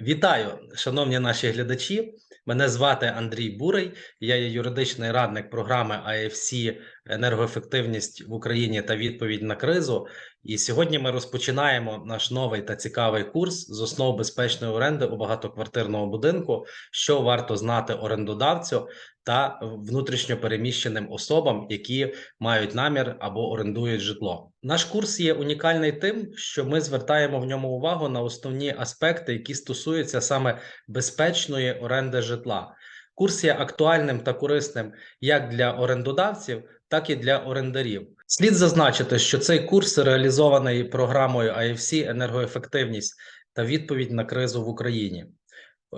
Вітаю, шановні наші глядачі. Мене звати Андрій Бурий. Я є юридичний радник програми IFC енергоефективність в Україні та відповідь на кризу. І сьогодні ми розпочинаємо наш новий та цікавий курс з основ безпечної оренди у багатоквартирному будинку, що варто знати орендодавцю та внутрішньопереміщеним особам, які мають намір або орендують житло. Наш курс є унікальний тим, що ми звертаємо в ньому увагу на основні аспекти, які стосуються саме безпечної оренди житла. Курс є актуальним та корисним як для орендодавців, так і для орендарів. Слід зазначити, що цей курс реалізований програмою IFC енергоефективність та відповідь на кризу в Україні.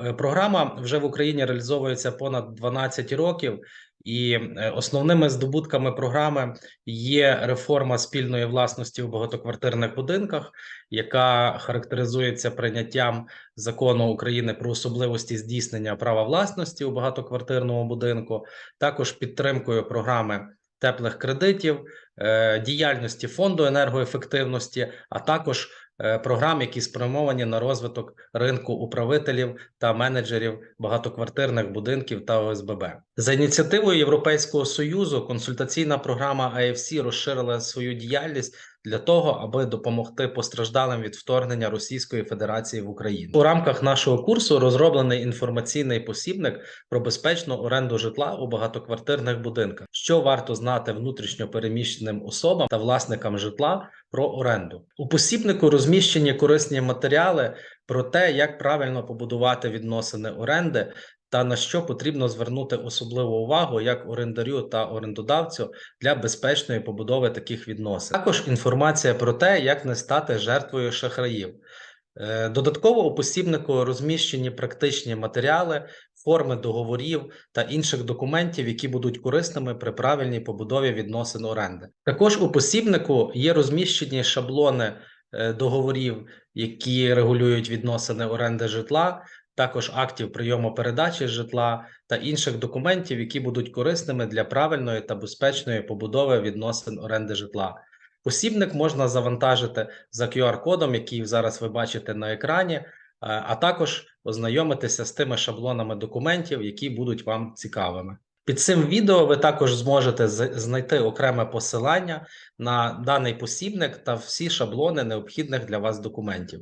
Е, Програма вже в Україні реалізовується понад 12 років, і е, основними здобутками програми є реформа спільної власності у багатоквартирних будинках, яка характеризується прийняттям закону України про особливості здійснення права власності у багатоквартирному будинку, також підтримкою програми теплих кредитів, е, діяльності фонду енергоефективності, а також е, програм, які спрямовані на розвиток ринку управителів та менеджерів багатоквартирних будинків та ОСББ. За ініціативою Європейського союзу консультаційна програма АФСІ розширила свою діяльність для того, аби допомогти постраждалим від вторгнення Російської Федерації в Україну. У рамках нашого курсу розроблений інформаційний посібник про безпечну оренду житла у багатоквартирних будинках, що варто знати внутрішньо переміщеним особам та власникам житла про оренду. У посібнику розміщені корисні матеріали про те, як правильно побудувати відносини оренди. Та на що потрібно звернути особливу увагу як орендарю та орендодавцю для безпечної побудови таких відносин. Також інформація про те, як не стати жертвою шахраїв. Е, Додатково у посібнику розміщені практичні матеріали, форми договорів та інших документів, які будуть корисними при правильній побудові відносин оренди. Також у посібнику є розміщені шаблони е, договорів, які регулюють відносини оренди житла, також актів прийому передачі житла та інших документів, які будуть корисними для правильної та безпечної побудови відносин оренди житла. Посібник можна завантажити за QR-кодом, який зараз ви бачите на екрані, е, а також ознайомитися з тими шаблонами документів, які будуть вам цікавими. Під цим відео ви також зможете знайти окреме посилання на даний посібник та всі шаблони необхідних для вас документів.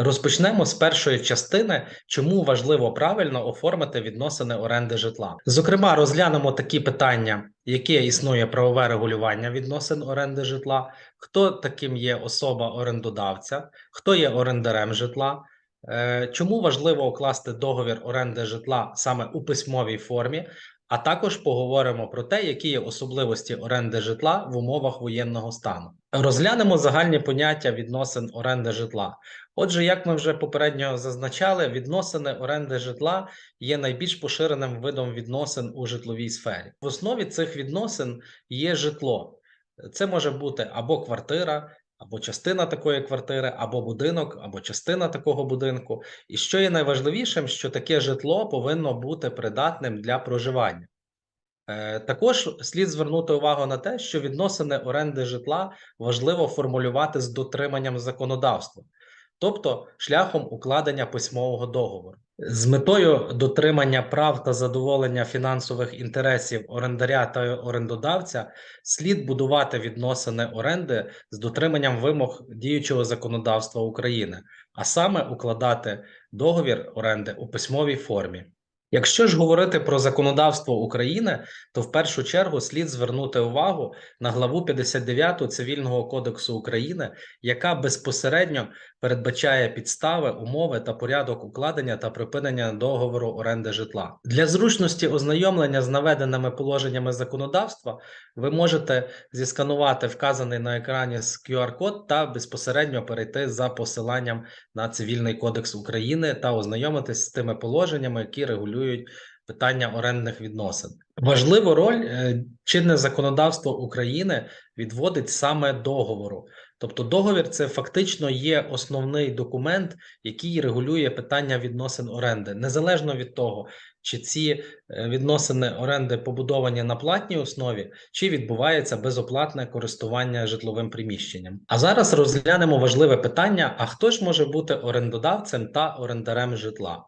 Розпочнемо з першої частини, чому важливо правильно оформити відносини оренди житла. Зокрема, розглянемо такі питання, яке існує правове регулювання відносин оренди житла, хто таким є особа орендодавця, хто є орендарем житла, е, чому важливо укласти договір оренди житла саме у письмовій формі. А також поговоримо про те, які є особливості оренди житла в умовах воєнного стану. Розглянемо загальні поняття відносин оренди житла. Отже, як ми вже попередньо зазначали, відносини оренди житла є найбільш поширеним видом відносин у житловій сфері. В основі цих відносин є житло. Це може бути або квартира, або частина такої квартири, або будинок, або частина такого будинку. І що є найважливішим, що таке житло повинно бути придатним для проживання. Е, Також слід звернути увагу на те, що відносини оренди житла важливо формулювати з дотриманням законодавства, тобто шляхом укладення письмового договору. З метою дотримання прав та задоволення фінансових інтересів орендаря та орендодавця слід будувати відносини оренди з дотриманням вимог діючого законодавства України, а саме укладати договір оренди у письмовій формі. Якщо ж говорити про законодавство України, то в першу чергу слід звернути увагу на главу 59 Цивільного кодексу України, яка безпосередньо передбачає підстави, умови та порядок укладення та припинення договору оренди житла. Для зручності ознайомлення з наведеними положеннями законодавства ви можете зісканувати вказаний на екрані QR-код та безпосередньо перейти за посиланням на Цивільний кодекс України та ознайомитись з тими положеннями, які регулюють питання орендних відносин. Важливу роль е, чинне законодавство України відводить саме договору. Тобто, договір це фактично є основний документ, який регулює питання відносин оренди, незалежно від того, чи ці е, відносини оренди побудовані на платній основі, чи відбувається безоплатне користування житловим приміщенням. А зараз розглянемо важливе питання: а хто ж може бути орендодавцем та орендарем житла?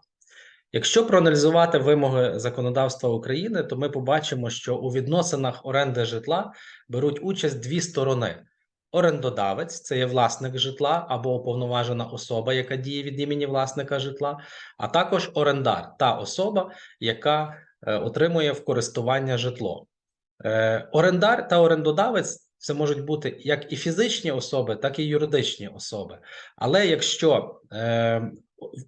Якщо проаналізувати вимоги законодавства України, то ми побачимо, що у відносинах оренди житла беруть участь дві сторони. Орендодавець це є власник житла або уповноважена особа, яка діє від імені власника житла, а також орендар та особа, яка е, отримує в користування житло. Е, орендар та орендодавець це можуть бути як і фізичні особи, так і юридичні особи. Але якщо е,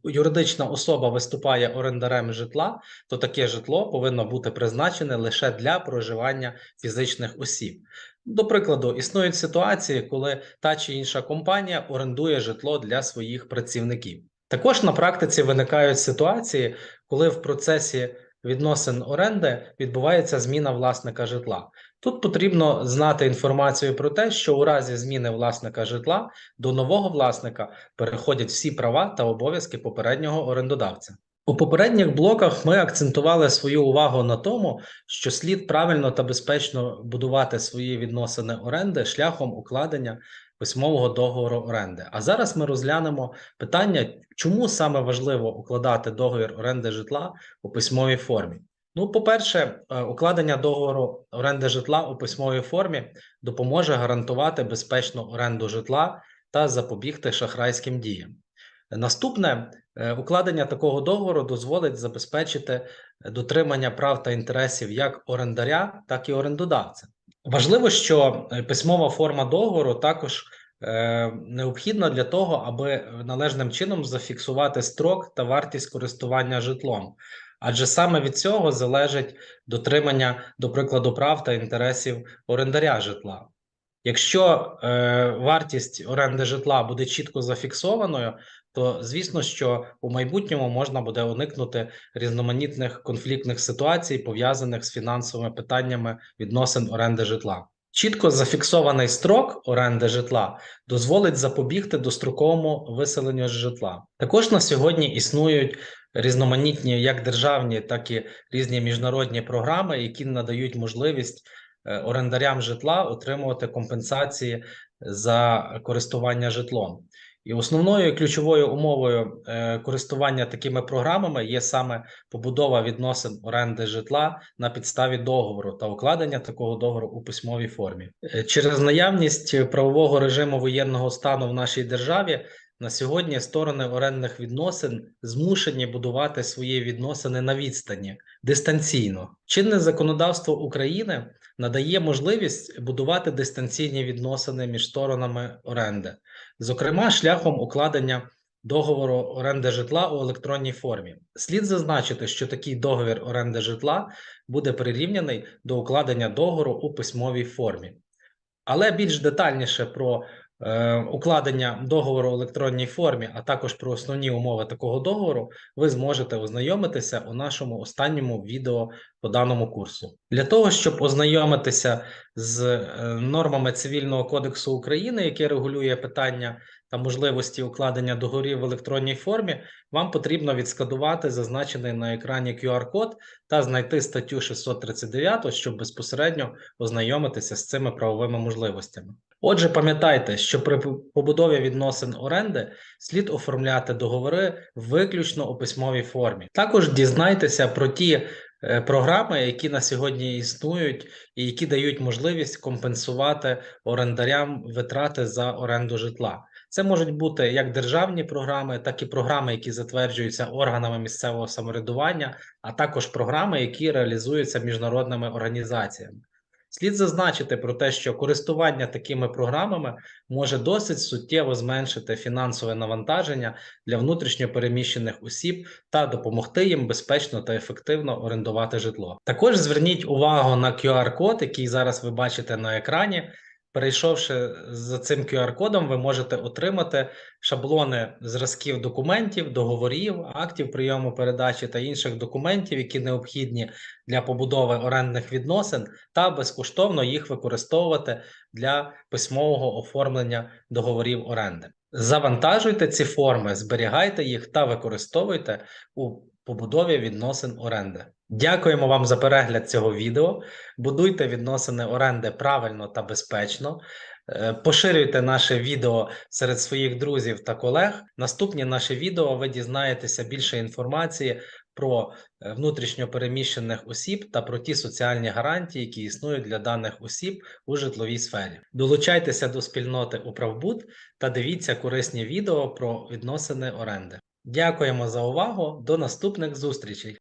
юридична особа виступає орендарем житла, то таке житло повинно бути призначене лише для проживання фізичних осіб. До прикладу, існують ситуації, коли та чи інша компанія орендує житло для своїх працівників. Також на практиці виникають ситуації, коли в процесі відносин оренди відбувається зміна власника житла. Тут потрібно знати інформацію про те, що у разі зміни власника житла до нового власника переходять всі права та обов'язки попереднього орендодавця. У попередніх блоках ми акцентували свою увагу на тому, що слід правильно та безпечно будувати свої відносини оренди шляхом укладення письмового договору оренди. А зараз ми розглянемо питання, чому саме важливо укладати договір оренди житла у письмовій формі. Ну, по-перше, е, укладення договору оренди житла у письмовій формі допоможе гарантувати безпечну оренду житла та запобігти шахрайським діям. Наступне е, укладення такого договору дозволить забезпечити дотримання прав та інтересів як орендаря, так і орендодавця. Важливо, що е, письмова форма договору також необхідна для того, аби належним чином зафіксувати строк та вартість користування житлом, адже саме від цього залежить дотримання, до прикладу, прав та інтересів орендаря житла. Якщо е, вартість оренди житла буде чітко зафіксованою, то звісно, що у майбутньому можна буде уникнути різноманітних конфліктних ситуацій, пов'язаних з фінансовими питаннями відносин оренди житла. Чітко зафіксований строк оренди житла дозволить запобігти достроковому виселенню з житла. Також на сьогодні існують різноманітні як державні, так і різні міжнародні програми, які надають можливість е, орендарям житла отримувати компенсації за користування житлом. І основною ключовою умовою е, користування такими програмами є саме побудова відносин оренди житла на підставі договору та укладення такого договору у письмовій формі. Е, через наявність правового режиму воєнного стану в нашій державі на сьогодні сторони орендних відносин змушені будувати свої відносини на відстані дистанційно. Чинне законодавство України надає можливість будувати дистанційні відносини між сторонами оренди, зокрема шляхом укладення договору оренди житла у електронній формі. Слід зазначити, що такий договір оренди житла буде прирівняний до укладення договору у письмовій формі. Але більш детальніше про укладення договору в електронній формі, а також про основні умови такого договору, ви зможете ознайомитися у нашому останньому відео по даному курсу. Для того, щоб ознайомитися з е, нормами Цивільного кодексу України, яке регулює питання та можливості укладення договорів в електронній формі, вам потрібно відсканувати зазначений на екрані QR-код та знайти статтю 639, щоб безпосередньо ознайомитися з цими правовими можливостями. Отже, пам'ятайте, що при побудові відносин оренди слід оформляти договори виключно у письмовій формі. Також дізнайтеся про ті е, програми, які на сьогодні існують, і які дають можливість компенсувати орендарям витрати за оренду житла. Це можуть бути як державні програми, так і програми, які затверджуються органами місцевого самоврядування, а також програми, які реалізуються міжнародними організаціями. Слід зазначити про те, що користування такими програмами може досить суттєво зменшити фінансове навантаження для внутрішньопереміщених осіб та допомогти їм безпечно та ефективно орендувати житло. Також зверніть увагу на QR-код, який зараз ви бачите на екрані. Перейшовши за цим QR-кодом, ви можете отримати шаблони зразків документів, договорів, актів прийому передачі та інших документів, які необхідні для побудови орендних відносин, та безкоштовно їх використовувати для письмового оформлення договорів оренди. Завантажуйте ці форми, зберігайте їх та використовуйте у побудові відносин оренди. Дякуємо вам за перегляд цього відео. Будуйте відносини оренди правильно та безпечно. Е, Поширюйте наше відео серед своїх друзів та колег. Наступні наші відео ви дізнаєтеся більше інформації про е, внутрішньо переміщених осіб та про ті соціальні гарантії, які існують для даних осіб у житловій сфері. Долучайтеся до спільноти Управбуд та дивіться корисні відео про відносини оренди. Дякуємо за увагу. До наступних зустрічей!